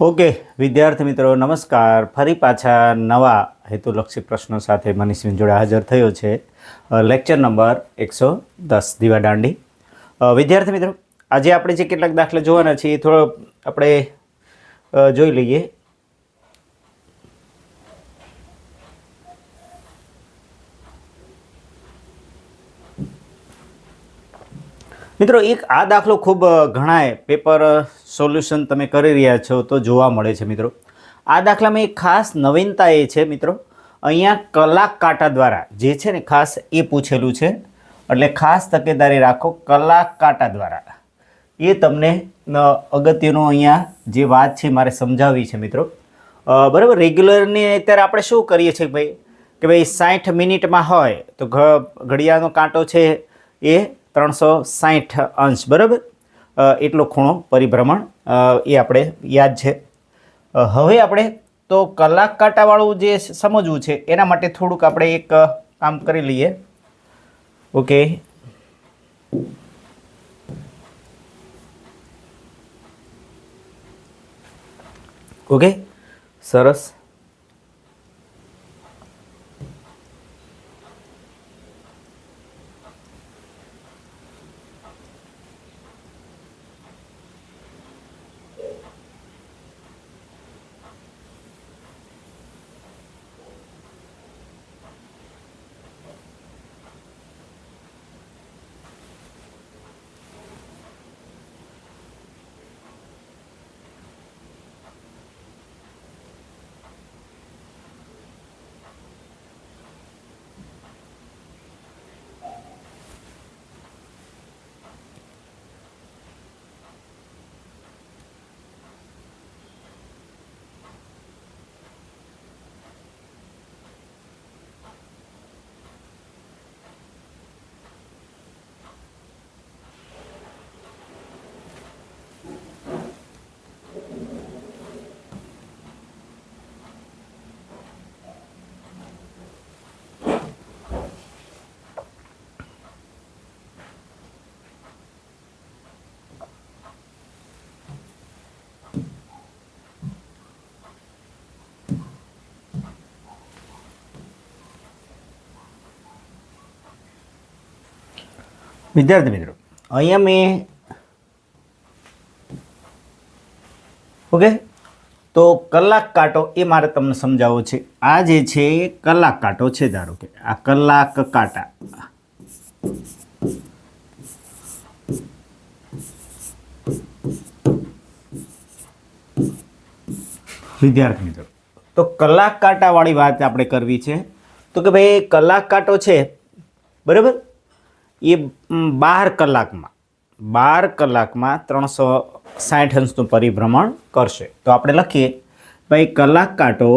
Okay, વિદ્યાર્થી મિત્રો, નમસ્કાર. ફરી પાછા નવા હેતુલક્ષી પ્રશ્નો સાથે મનીષ જોડે હાજર થયો છે. લેક્ચર નંબર એકસો દસ દીવાદાંડી વિદ્યાર્થી મિત્રો, આજે આપણે જે કેટલાક દાખલા જોવાના છીએ, એ થોડો આપણે જોઈ લઈએ. મિત્રો, એક આ દાખલો ખૂબ ઘણાય પેપર સોલ્યુશન તમે કરી રહ્યા છો તો જોવા મળે છે મિત્રો. આ દાખલામાં એક ખાસ નવીનતા એ છે મિત્રો, અહીંયા કલાક કાંટા દ્વારા જે છે ને ખાસ એ પૂછેલું છે. એટલે ખાસ તકેદારી રાખો, કલાક કાંટા દ્વારા. એ તમને અગત્યનો અહીંયા જે વાત છે મારે સમજાવવી છે મિત્રો. બરાબર, રેગ્યુલરની અત્યારે આપણે શું કરીએ છીએ ભાઈ? કે ભાઈ સાઠ મિનિટમાં હોય તો ઘડિયાળનો કાંટો છે એ ત્રણસો સાઠ અંશ, બરાબર? એટલો ખૂણો પરિભ્રમણ એ આપણે યાદ છે. હવે આપણે તો કલાક કાંટાવાળું જે સમજવું છે, એના માટે થોડુંક આપણે એક કામ કરી લઈએ. ઓકે. ઓકે? સરસ. વિદ્યાર્થી મિત્રો, અહીંયા મેં ઓકે? તો કલાક કાંટો એ મારે તમને સમજાવવો છે. આ જે છે એ કલાક કાંટો છે ધારો કે, આ કલાક કાંટા. વિદ્યાર્થી મિત્રો, તો કલાક કાંટાવાળી વાત આપણે કરવી છે. તો કે ભાઈ, કલાક કાંટો છે, બરાબર? એ બાર કલાકમાં બાર કલાકમાં ત્રણસો સાઠ અંશનું પરિભ્રમણ કરશે. તો આપણે લખીએ, ભાઈ, કલાક કાંટો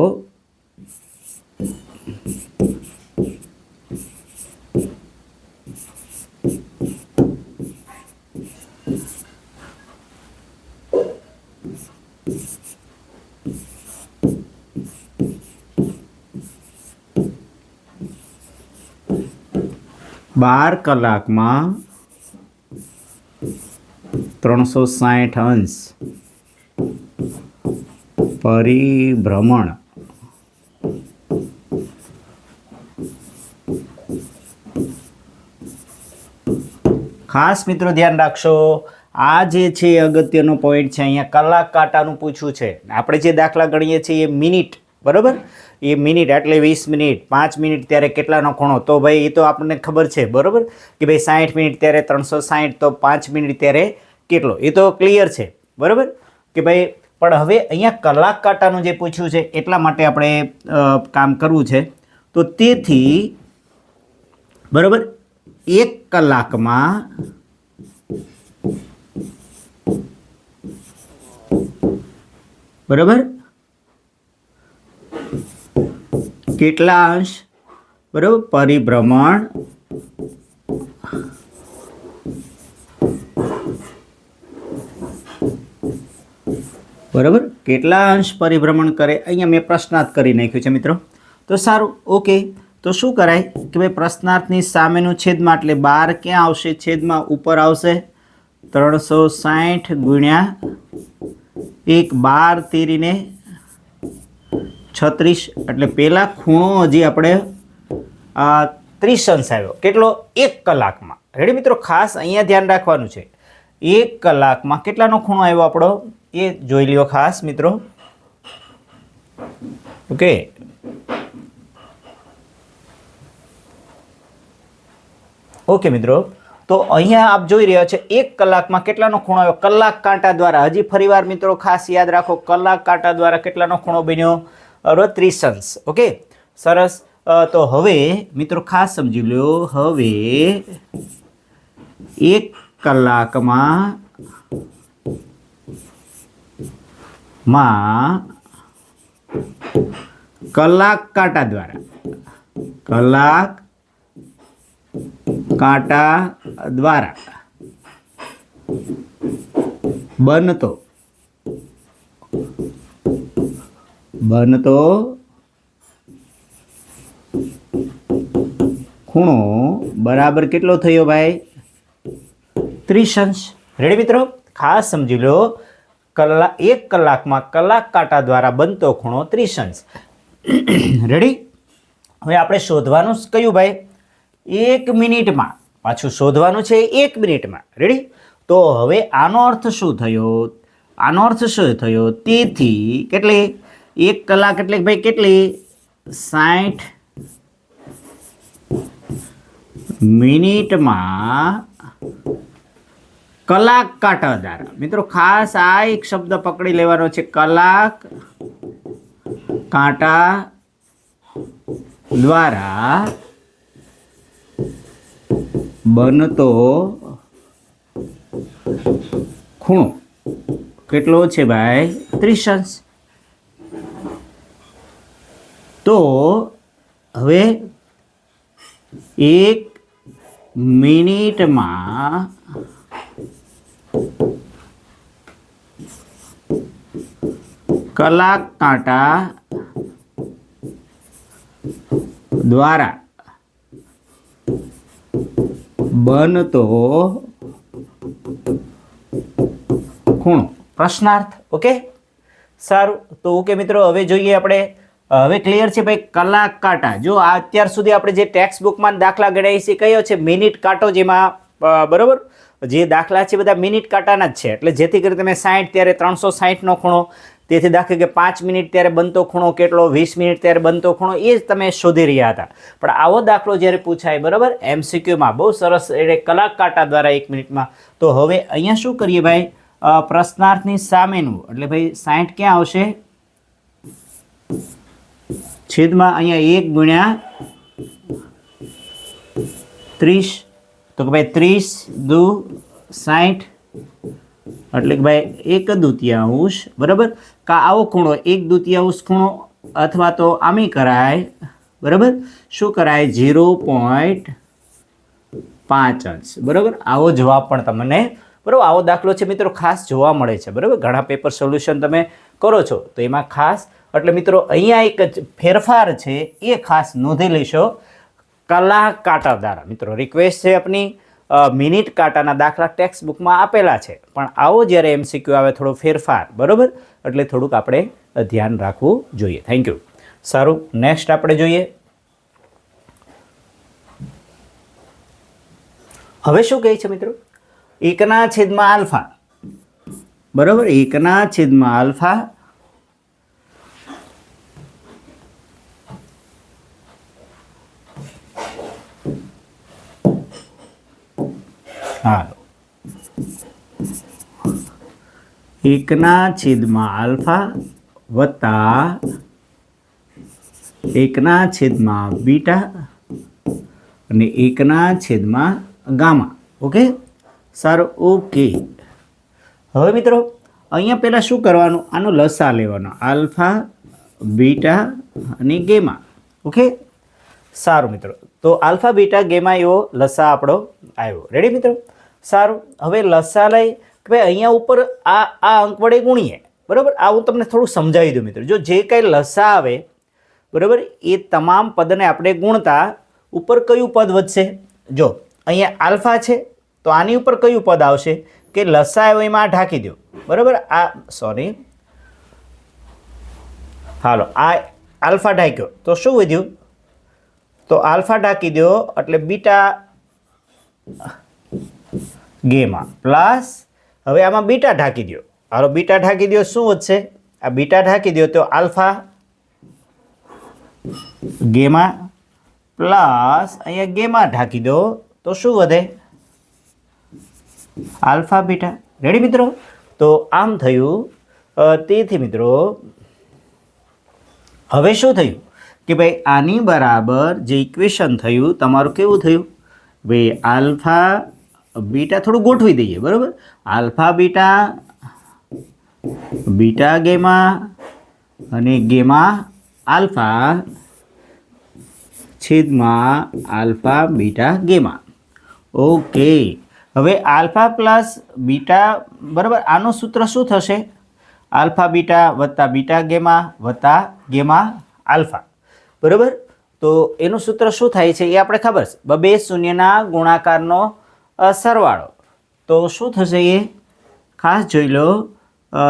બાર કલાકમાં ત્રણસો સાઠ અંશ પરિભ્રમણ. ખાસ મિત્રો ધ્યાન રાખશો, આ જે છે અગત્યનો પોઈન્ટ છે, અહીંયા કલાક કાંટાનું પૂછ્યું છે. આપણે જે દાખલા ગણીએ છીએ એ મિનિટ, બરાબર? એ મિનિટ એટલે વીસ મિનિટ, પાંચ મિનિટ ત્યારે કેટલાનો ખૂણો? તો ભાઈ એ તો આપણને ખબર છે, બરાબર? કે ભાઈ સાઠ મિનિટ ત્યારે ત્રણસો સાઠ તો પાંચ મિનિટ ત્યારે કેટલો? એ તો ક્લિયર છે, બરાબર? કે ભાઈ, પણ હવે અહીંયા કલાક કાંટાનું જે પૂછ્યું છે, એટલા માટે આપણે કામ કરવું છે. તો તેથી, બરાબર? એક કલાકમાં બરાબર? કેટલા અંશ? બરાબર? પરિભ્રમણ. બરાબર? કેટલા અંશ પરિભ્રમણ કરે? અહીંયા મેં પ્રશ્નાર્થ કરી નાખ્યું છે, મિત્રો. તો સારું, ઓકે. તો શું કરાય કે ભાઈ પ્રશ્નાર્થની સામેનું છેદમાં એટલે બાર ક્યાં આવશે? છેદમાં ઉપર આવશે. ત્રણસો સાઠ ગુણ્યા એક બાર તેરીને છત્રીસ, એટલે પહેલાં ખૂણો હજી આપણે ત્રીસ અંશ આવ્યો. કેટલો? એક કલાકમાં. રેડી મિત્રો? ખાસ અહીંયા ધ્યાન રાખવાનું છે. એક કલાકમાં કેટલાનો ખૂણો આવ્યો આપણો? એ જોઈ લ્યો ખાસ મિત્રો. ઓકે. ઓકે મિત્રો. તો અહીંયા આપ જોઈ રહ્યા છે, એક કલાકમાં કેટલાનો ખૂણો આવ્યો? કલાક કાંટા દ્વારા. હજી ફરીવાર મિત્રો ખાસ યાદ રાખો, કલાક કાંટા દ્વારા કેટલાનો ખૂણો બન્યો? અરે ત્રીસ ઓકે? સરસ. તો હવે, મિત્રો, ખાસ સમજી લો હવે એક કલાકમાં માં કલાક કાંટા દ્વારા, કલાક કાંટા દ્વારા બનતો બનતો ખૂણો બરાબર કેટલો થયો ભાઈ? ત્રીસ રેડી મિત્રો? ખાસ સમજી લો કલાક એક કલાકમાં કલાક કાંટા દ્વારા બનતો ખૂણો ત્રીસ રેડી હવે આપણે શોધવાનું કયું ભાઈ? એક મિનિટમાં. પાછું શોધવાનું છે એક મિનિટમાં. રેડી તો હવે આનો અર્થ શું થયો? આનો અર્થ શું થયો? તેથી, કેટલી? એક કલાક એટલે ભાઈ કેટલી? સાઠ મિનિટમાં કલાક કાંટા દ્વારા મિત્રો, ખાસ આ એક શબ્દ પકડી લેવાનો છે. કલાક કાંટા દ્વારા બનતો ખૂણો કેટલો છે ભાઈ? ત્રીસ અંશ. તો હવે એક મિનિટમાં કલાક કાંટા દ્વારા બનતો ખૂણો. પ્રશ્નાર્થ, ઓકે? સારું. તો ઓકે મિત્રો, હવે જોઈએ આપણે હવે ક્લિયર છે ભાઈ, કલાક કાંટા. જો અત્યાર સુધી આપણે જે ટેક્સ બુકમાં દાખલા ગણાવી છે, કયો છે? મિનિટ કાંટો જેમાં બરાબર? જે દાખલા છે બધા મિનિટ કાંટાના જ છે. એટલે જેથી કરી તમે સાઠ ત્યારે ત્રણસો સાઠનો ખૂણો, તેથી દાખલ કે પાંચ મિનિટ ત્યારે બનતો ખૂણો, કેટલો? વીસ મિનિટ ત્યારે બનતો ખૂણો, એ જ તમે શોધી રહ્યા હતા. પણ આવો દાખલો જ્યારે પૂછાય, બરાબર? એમસીક્યુમાં બહુ સરસ, એટલે કલાક કાંટા દ્વારા એક મિનિટમાં. તો હવે અહીંયા શું કરીએ ભાઈ? પ્રશ્નાર્થની સામેનું. એટલે ભાઈ સાઠ ક્યાં આવશે? છેદમાં અહીંયા એક ગુણ્યા ત્રીસ. તો કે ભાઈ ત્રીસ દુ સાઠ એટલે કે ભાઈ એક દુતિયાંશ બરાબર? કા આવો ખૂણો, એક દુતિયાંશ ખૂણો અથવા તો આમી કરાય, બરાબર? શું કરાય? ઝીરો પોઈન્ટ પાંચ અંશ, બરાબર? આવો જવાબ પણ તમને, બરાબર? આવો દાખલો છે મિત્રો, ખાસ જોવા મળે છે, બરાબર? ઘણા પેપર સોલ્યુશન તમે કરો છો, તો એમાં ખાસ એટલે મિત્રો, અહીંયા એક ફેરફાર છે, એ ખાસ નોંધી લેશો કલાક કાંટા દ્વારા મિત્રો રિક્વેસ્ટ છે આપની. મિનિટ કાંટાના દાખલા ટેક્સ્ટ બુકમાં આપેલા છે. પણ આવો જ્યારે એમસીક્યુ આવે થોડો ફેરફાર, બરાબર? એટલે થોડુંક આપણે ધ્યાન રાખવું જોઈએ. થેન્ક યુ સારું નેક્સ્ટ આપણે જોઈએ. હવે શું કહે છે મિત્રો? એકના છેદમાં આલ્ફા. બરાબર? એકના છેદમાં આલ્ફા એકના છેદમાં આલ્ફા વત્તા એકના છેદમાં બીટા અને એકના છેદમાં ગામા. ઓકે? સારું, ઓકે. હવે મિત્રો, અહીંયા પહેલાં શું કરવાનું? આનો લસા લેવાનો. આલ્ફા, બીટા અને ગેમા. ઓકે? સારું મિત્રો. તો આલ્ફા, બીટા, ગેમા એવો લસા આપણો આવ્યો. રેડી મિત્રો? સારું. હવે લસા લઈ કે ભાઈ અહીંયા ઉપર આ આ અંક વડે ગુણીએ. બરાબર? આ હું તમને થોડું સમજાવી દઉં મિત્રો. જો જે કાંઈ લસા આવે, બરાબર? એ તમામ પદને આપણે ગુણતા ઉપર કયું પદ વધશે? જો, અહીંયા આલ્ફા છે, તો આની ઉપર કયું પદ આવશે? કે લસા આવ્યો એમાં આ ઢાંકી દો. બરાબર? આ, સોરી. હાલો, આ આલ્ફા ઢાંક્યો. તો શું વધ્યું? તો આલ્ફા ઢાંકી દો, એટલે બીટા ગેમાં પ્લસ હવે આમાં બીટા ઢાંકી દો હાલો, બીટા ઢાંકી દો શું વધશે? આ બીટા ઢાંકી દો તો આલ્ફા ગેમા પ્લસ અહીંયા ગેમા ઢાંકી દો તો શું વધે? Alpha beta. રેડી મિત્રો? તો આમ થયું તેથી મિત્રો, હવે શું થયું? કે ભાઈ આની બરાબર જે ઇક્વેશન થયું, તમારું કેવું થયું? ભાઈ આલ્ફા બીટા થોડું ગોઠવી દઈએ, બરાબર? આલ્ફા બીટા બીટા ગેમા અને ગેમા આલ્ફા છેદમાં આલ્ફા બીટા ગેમા. ઓકે. હવે આલ્ફા પ્લસ બીટા, બરાબર? આનું સૂત્ર શું થશે? આલ્ફા બીટા વત્તા બીટા ગેમા વત્તા ગેમા આલ્ફા. બરાબર? તો એનું સૂત્ર શું થાય છે એ આપણે ખબર છે. બબે શૂન્યના ગુણાકારનો સરવાળો. તો શું થશે એ? ખાસ જોઈ લો.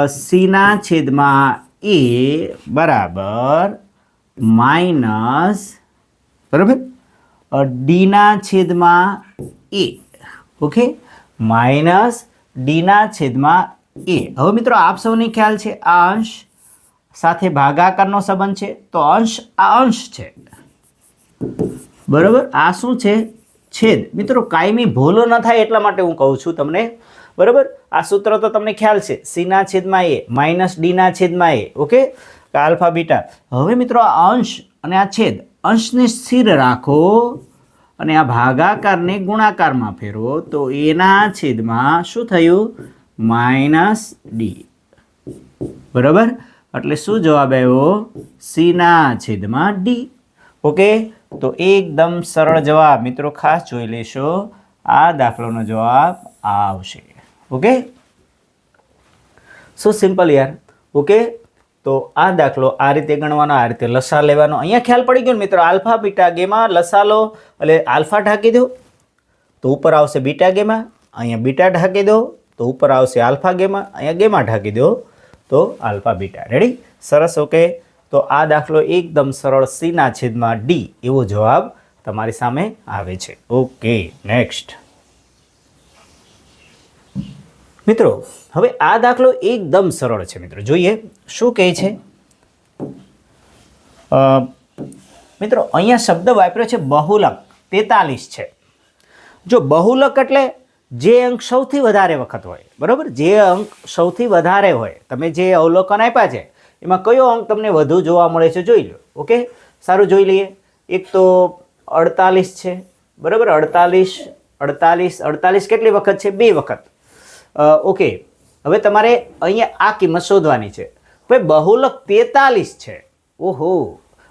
સીના છેદમાં એ બરાબર માઇનસ બરાબર? ડીના છેદમાં એ. ઓકે? માઇનસ ડીના છેદમાં એ. હવે મિત્રો આપ સૌને ખ્યાલ છે આ અંશ સાથે ભાગાકારનો સંબંધ છે. તો અંશ આ અંશ છે. બરાબર? આ શું છે? છેદ મિત્રો, કાયમી ભૂલો ન થાય એટલા માટે હું કહું છું તમને. બરાબર? આ સૂત્ર તો તમને ખ્યાલ છે. સીના છેદમાં એ, માઇનસ ડીના છેદમાં એ. ઓકે? Alpha beta. હવે મિત્રો, આ અંશ અને આ છેદ. અંશને સ્થિર રાખો અને આ ભાગાકારને ગુણાકારમાં ફેરવો. તો એના છેદમાં શું થયું? Minus D. બરાબર? એટલે શું જવાબ આવ્યો? સીના છેદમાં ડી. ઓકે? તો એકદમ સરળ જવાબ. મિત્રો, ખાસ જોઈ લેશો. આ દાખલોનો જવાબ આવશે. ઓકે? સો સિમ્પલ યાર. ઓકે? તો આ દાખલો આ રીતે ગણવાનો, આ રીતે લસા લેવાનો. અહીંયા ખ્યાલ પડી ગયો મિત્રો? આલ્ફા, બીટા, ગેમાં, લસા લો. એટલે આલ્ફા ઢાંકી દો. તો ઉપર આવશે બીટા, ગેમા. અહીંયા બીટા ઢાંકી દો. તો ઉપર આવશે આલ્ફા, ગેમા. અહીંયા ગેમા ઢાંકી દો. તો આલ્ફા, બીટા. રેડી સરસ, ઓકે? તો આ દાખલો એકદમ સરળ સીના છેદમાં ડી એવો જવાબ તમારી સામે આવે છે. Okay, next. મિત્રો, હવે આ દાખલો એકદમ સરળ છે મિત્રો. જોઈએ, શું કહે છે? મિત્રો, અહીંયા શબ્દ વાપર્યો છે બહુલક, તેતાલીસ છે. જો બહુલક એટલે જે અંક સૌથી વધારે વખત હોય, બરાબર? જે અંક સૌથી વધારે હોય, તમે જે અવલોકન આપ્યા છે એમાં કયો અંક તમને વધુ જોવા મળે છે જોઈ લો, ઓકે? સારું જોઈ લઈએ. એક તો અડતાલીસ છે, બરાબર? અડતાલીસ અડતાલીસ અડતાલીસ કેટલી વખત છે? બે વખત. ઓકે. હવે તમારે અહીંયા આ કિંમત શોધવાની છે. ભાઈ બહુલક તેતાલીસ છે. ઓહો.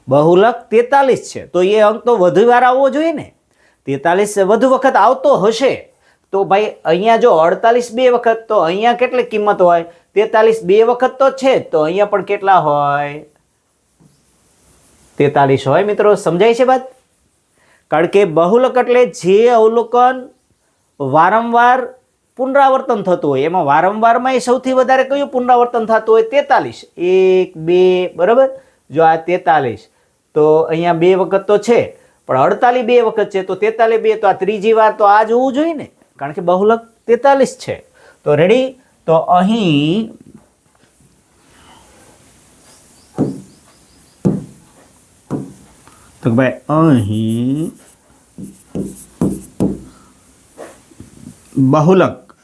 બહુલક તેતાલીસ છે. તો એ અંક તો વધુ વાર આવવો જોઈએ ને? તેતાલીસ વધુ વખત આવતો હશે. તો ભાઈ, અહીંયા જો અડતાલીસ બે વખત, તો અહીંયા કેટલી કિંમત હોય? તેતાલીસ બે વખત તો છે તો અહીંયા પણ કેટલા હોય? તેતાલીસ હોય મિત્રો, સમજાય છે વાત? કારણ કે બહુલક એટલે જે અવલોકન વારંવાર પુનરાવર્તન થતું હોય, એમાં વારંવારમાં એ સૌથી વધારે કયું પુનરાવર્તન થતું હોય? તેતાલીસ. એક, બે, બરાબર? જો આ તેતાલીસ, તો અહીંયા બે વખત તો છે, પણ અડતાલીસ બે વખત છે, તો તેતાલીસ બે, તો આ ત્રીજી વાર તો આ જ હોવું જોઈએ ને, કારણ કે બહુલક તેતાલીસ છે. તો રેડી તો અહીં તો ભાઈ અહીં બહુલક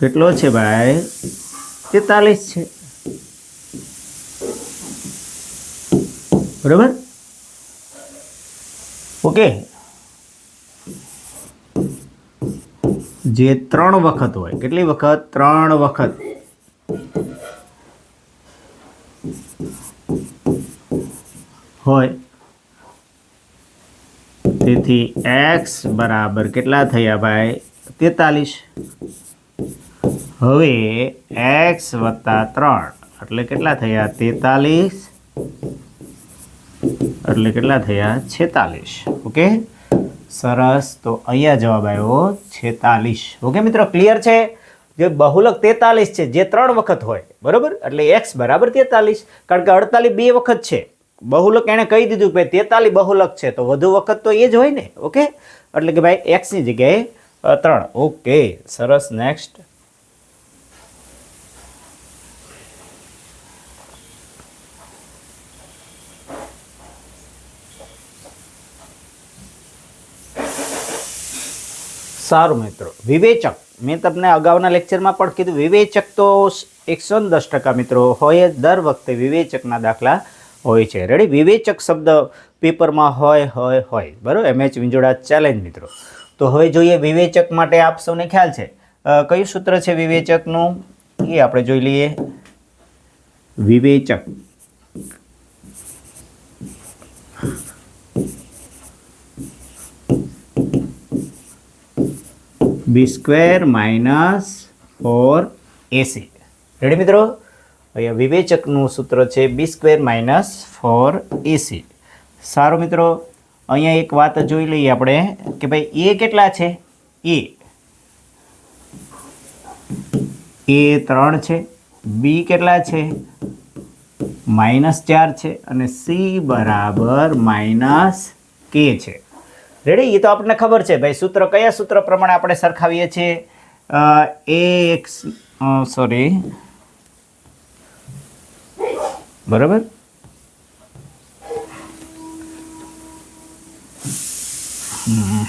કેટલો છે ભાઈ? તેતાલીસ છે. બરાબર? ઓકે. જે ત્રણ વખત હોય. કેટલી વખત? ત્રણ વખત. હોય. તેથી એક્સ બરાબર કેટલા થયા ભાઈ? તેતાલીસ. હવે એક્સ વત્તા ત્રણ. એટલે કેટલા થયા? તેતાલીસ. એટલે કેટલા થયા? છેતાલીસ. ઓકે? સરસ. તો અહીંયા જવાબ આવ્યો છેતાલીસ. ઓકે મિત્રો, ક્લિયર છે? જે બહુલક તેતાલીસ છે, જે ત્રણ વખત હોય, બરાબર? એટલે એક્સ બરાબર તેતાલીસ, કારણ કે અડતાલીસ બે વખત છે. બહુલક એણે કહી દીધું કે તેતાલીસ બહુલક છે, તો વધુ વખત તો એ જ હોય ને, ઓકે? એટલે કે ભાઈ એક્સની જગ્યાએ ત્રણ. ઓકે, સરસ. નેક્સ્ટ સારું મિત્રો, વિવેચક. મેં તમને અગાઉના લેક્ચરમાં પણ કીધું, વિવેચક તો એકસો દસ ટકા મિત્રો હોય દર વખતે વિવેચકના દાખલા હોય છે. રેડી વિવેચક શબ્દ પેપરમાં હોય હોય હોય. બરાબર? એમ એચ વિંજોડા ચેલેન્જ મિત્રો. તો હવે જોઈએ વિવેચક માટે આપ સૌને ખ્યાલ છે. કયું સૂત્ર છે વિવેચકનું? એ આપણે જોઈ લઈએ. વિવેચક. B square minus four AC ready મિત્રો? અહીંયા વિવેચકનું સૂત્ર છે B square minus four AC સારું મિત્રો, અહીંયા એક વાત જોઈ લઈએ આપણે કે ભાઈ એ કેટલા છે? એ એ ત્રણ છે. બી કેટલા છે? માઇનસ ચાર છે અને સી બરાબર માઇનસ કે છે. રેડી એ તો આપણને ખબર છે. ભાઈ, સૂત્ર કયા સૂત્ર પ્રમાણે આપણે સરખાવીએ છીએ? એ એક્સ સોરી બરાબર? હમ.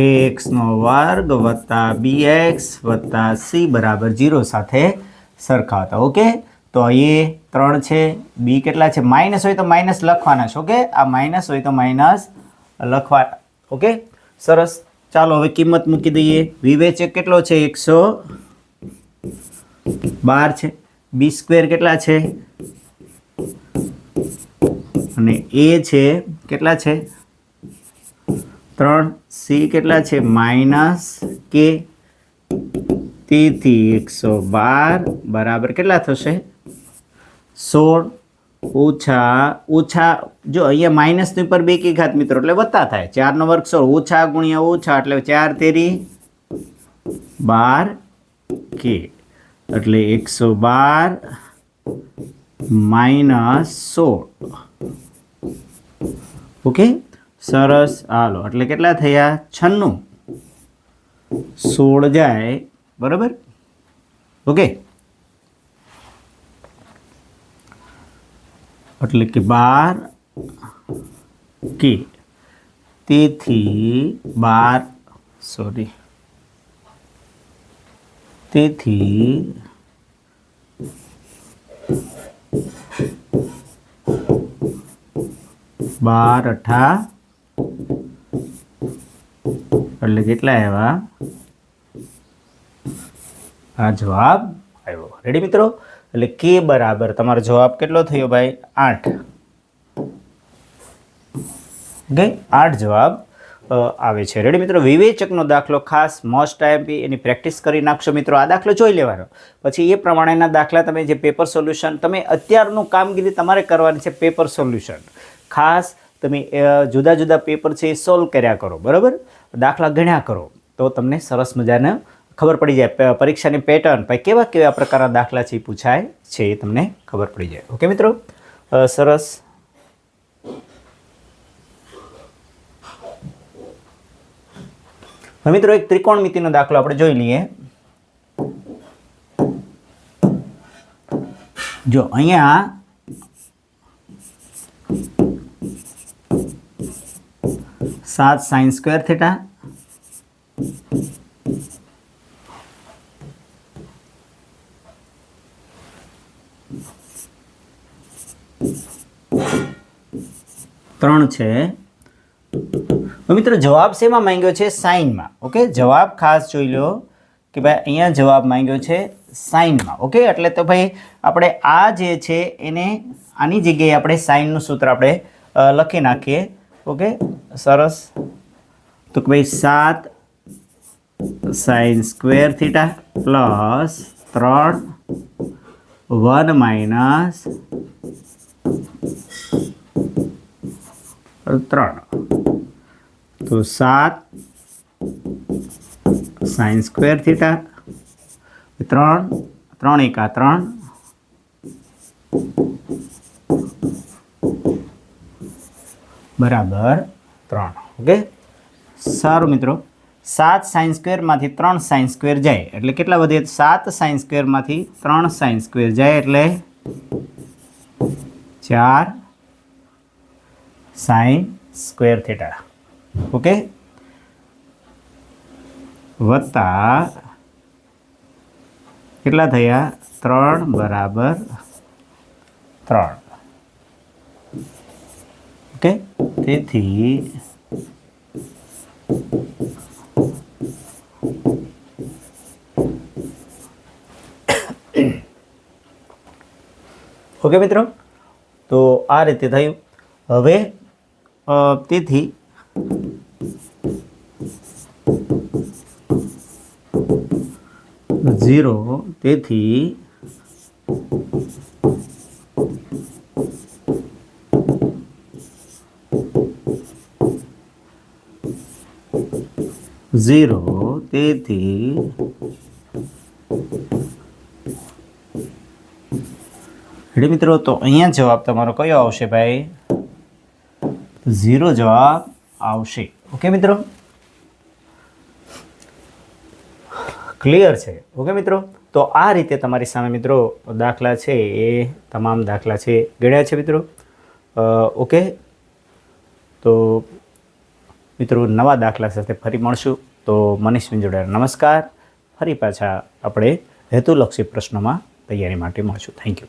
એક્સનો વર્ગ વત્તા બી એક્સ વત્તા સી બરાબર જીરો સાથે સરખાવતા ઓકે તો એ ત્રણ છે બી કેટલા છે? માઇનસ હોય તો માઇનસ લખવાના છે ઓકે આ માઇનસ હોય તો માઇનસ લખવા ઓકે સરસ. ચાલો હવે કિંમત મૂકી દઈએ. વિવેચક કેટલો છે? એકસો બાર છે. બી સ્ક્વેર કેટલા છે? અને એ છે, કેટલા છે? ત્રણ સી કેટલા છે? માઇનસ કે તેથી એકસો બાર બરાબર કેટલા થશે? સોળ ઓછા ઓછા, જો અહીંયા માઇનસની ઉપર બે કી ઘાત મિત્રો, એટલે વત્તા થાય. ચારનો વર્ગ સોળ, ઓછા ગુણ્યા ઓછા, એટલે ચાર તેરી બાર કે. એટલે એકસો બાર માઇનસ સોળ. ઓકે? સરસ. હાલો, એટલે કેટલા થયા? છન્નું. સોળ જાય. બરાબર? ઓકે. એટલે કે બાર કે તેથી બાર સોરી તેથી બાર અઠા એટલે કેટલા આવ્યા? આ જવાબ આવ્યો. રેડી મિત્રો? એટલે કે બરાબર. તમારો જવાબ કેટલો થયો ભાઈ? આઠ. આઠ જવાબ આવે છે. રેડી મિત્રો? વિવેચકનો દાખલો ખાસ મોસ્ટ આઈએમપી એની પ્રેક્ટિસ કરી નાખશો મિત્રો. આ દાખલો જોઈ લેવાનો. પછી એ પ્રમાણેના દાખલા તમે જે પેપર સોલ્યુશન તમે અત્યારનું કામગીરી તમારે કરવાની છે પેપર સોલ્યુશન ખાસ તમે જુદા જુદા પેપર છે એ સોલ્વ કર્યા કરો. બરાબર? દાખલા ગણ્યા કરો, તો તમને સરસ મજાને ખબર પડી જાય. પરીક્ષાની પેટર્ન પછી કેવા કેવા પ્રકારના દાખલા છે પૂછાય છે એ તમને ખબર પડી જાય. ઓકે મિત્રો? સરસ. મિત્રો એક ત્રિકોણમિતિનો દાખલો આપણે જોઈ લઈએ. જો અહીંયા સાત સાઇન સ્ક્વેર થેટા. ત્રણ છે. મિત્રો જવાબ શેમાં માંગ્યો છે? સાઇનમાં ઓકે? જવાબ ખાસ જોઈ લો કે ભાઈ અહીંયા જવાબ માંગ્યો છે સાઇનમાં ઓકે? એટલે તો ભાઈ આપણે આ જે છે એને આની જગ્યાએ આપણે સાઇનનું સૂત્ર આપણે લખી નાખીએ. ઓકે સરસ તો કે ભાઈ સાત સાઈન સ્ક્વેર થીટા પ્લસ ત્રણ વન માઇનસ ત્રણ તો સાત સાઇન સ્ક્વેર થીટા ત્રણ ત્રણ એકા ત્રણ બરાબર. ત્રણ. ઓકે? સારું મિત્રો. સાત સાઇન સ્ક્વેરમાંથી ત્રણ સાઇન સ્ક્વેર જાય. એટલે કેટલા વધે? સાત સાઇન સ્ક્વેરમાંથી ત્રણ સાઇન સ્ક્વેર જાય એટલે ચાર સાઇન સ્ક્વેર થેટા. ઓકે? વત્તા કેટલા થયા? ત્રણ બરાબર ત્રણ. ઓકે? તેથી ઓકે મિત્રો તો આ રીતે થયું હવે અ, તેથી ઝીરો તેથી ઝીરો, તેથી રેડી મિત્રો, તો અહીંયા જવાબ તમારો કયો આવશે ભાઈ? ઝીરો જવાબ આવશે. ઓકે મિત્રો? ક્લિયર છે. ઓકે મિત્રો? તો આ રીતે તમારી સામે મિત્રો દાખલા છે એ તમામ દાખલા છે. ગણ્યા છે, મિત્રો? ઓકે તો મિત્રો, નવા દાખલા સાથે ફરી મળશું. તો મનીષ જોડે નમસ્કાર. ફરી પાછા આપણે હેતુલક્ષી પ્રશ્નોમાં તૈયારી માટે મળશું. Thank you